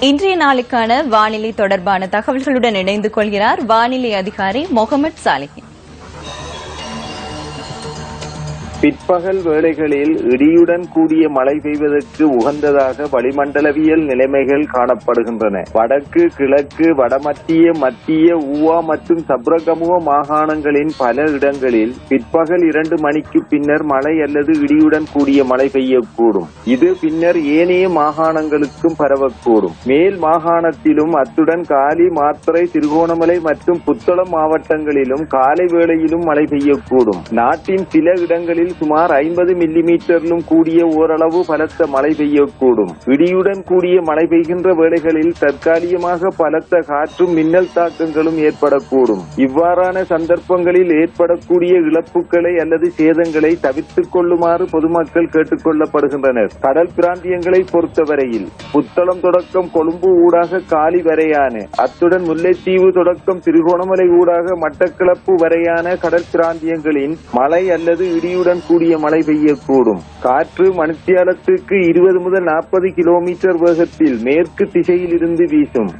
இன்றைய நாளுக்கான வானிலை தொடர்பான தகவல்களுடன் இணைந்து கொள்கிறார் வானிலை அதிகாரி முகமது சாலிஹின் பிற்பகல் வேளைகளில் இடியுடன் கூடிய மழை பெய்வதற்கு உகந்ததாக வளிமண்டலவியல் நிலைமைகள் காணப்படுகின்றன. வடக்கு கிழக்கு வடமத்திய மத்திய ஊவா மற்றும் சப்ரகமுக மாகாணங்களின் பல இடங்களில் பிற்பகல் இரண்டு மணிக்கு பின்னர் மழை அல்லது இடியுடன் கூடிய மழை பெய்யக்கூடும். இது பின்னர் ஏனைய மாகாணங்களுக்கும் பரவக்கூடும். மேல் மாகாணத்திலும் அத்துடன் காலி மாத்திரை திருகோணமலை மற்றும் புத்தளம் மாவட்டங்களிலும் காலை வேளையிலும் மழை பெய்யக்கூடும். நாட்டின் சில இடங்களில் சுமார் ஐம்பது மில்லி மீட்டரிலும் கூடிய ஓரளவு பலத்த மழை பெய்யக்கூடும். இடியுடன் கூடிய மழை பெய்கின்ற வேளைகளில் தற்காலிகமாக பலத்த காற்றும் மின்னல் தாக்கங்களும் ஏற்படக்கூடும். இவ்வாறான சந்தர்ப்பங்களில் ஏற்படக்கூடிய இழப்புகளை அல்லது சேதங்களை தவிர்த்துக் கொள்ளுமாறு பொதுமக்கள் கேட்டுக் கொள்ளப்படுகின்றனர். கடல் பிராந்தியங்களை பொறுத்தவரையில் புத்தளம் தொடக்கம் கொழும்பு ஊடாக காலி வரையான அத்துடன் முல்லைத்தீவு தொடக்கம் திருகோணமலை ஊடாக மட்டக்களப்பு வரையான கடல் பிராந்தியங்களின் மழை அல்லது இடியுடன் கூடிய மழை பெய்யக்கூடும். காற்று மணித்தியாலத்துக்கு இருபது முதல் நாற்பது கிலோமீட்டர் வேகத்தில் மேற்கு திசையில் இருந்து வீசும்.